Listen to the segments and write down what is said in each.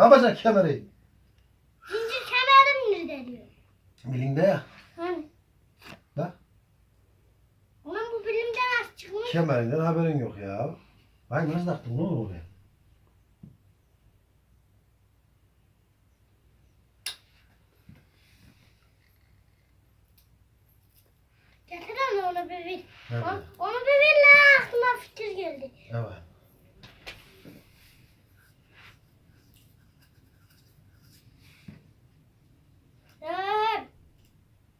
Ne yapacaksın kemeri? Zincir kemerim nerede diyor. Bilinde ya. Hani? Bak. Ulan bu bilimden az çıkmış. Kemerinden haberin yok ya. Ay nasıl taktın ne olur oraya? Getirin onu bir. Evet. Onu, onu bir bir lan aklıma fikir geldi. Evet. Dur.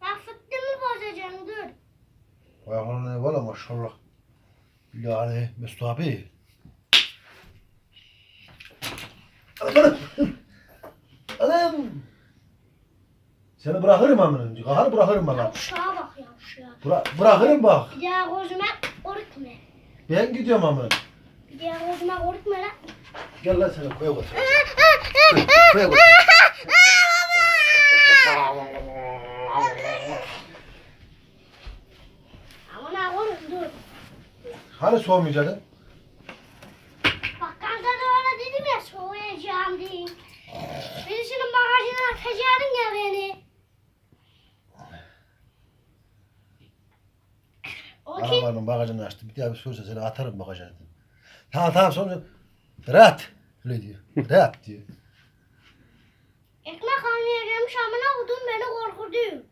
Bak fıttığımı bozacaksın dur. Ayaklarına var la maşallah. Yani Mesut abi. Anam. Anam. Seni bırakırım amına. Kahar bırakırım bana. Yavşağa bak yavşağa. Bıra bırakırım bak. Bir daha gözüme korkma. Ben gidiyorum amına. Bir daha gözüme korkma lan. Gel lan seni koya götür. Koya götür. Amına koyayım dur. Hani soğumayacaktın? Bak kanka da öyle dedim ya soğuyacağım diye. Birisinin bagajına atacaktın ya beni. O kim? Arabanın bagajını açtı. Bir daha bir sorsa seni atarım bagajına. Tamam tamam sonra rahat. Öyle diyor. Rahat diyor. Ekmek almaya gelmiş amına koydum beni korkutuyor.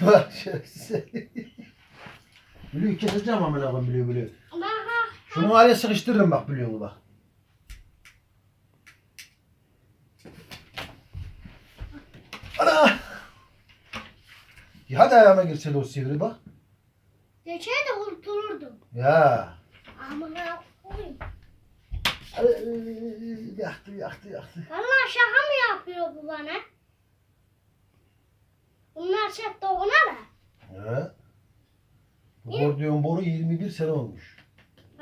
Bak şerefsiz. Biliyor keseceğim amına koyayım biliyor biliyor. Şunu araya sıkıştırırım bak biliyor musun bak. Ana! Ya hadi ayağıma girsene o sivri bak. Geçer de kurtulurdum. Ya. Amına koyayım. Ay, Yaktı yaktı yaktı. Valla şaka mı yapıyor bu bana? Bunlar set doğuna da. Ya. Bu gördüğün boru 21 sene olmuş.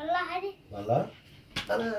Valla hadi. Valla. Ana.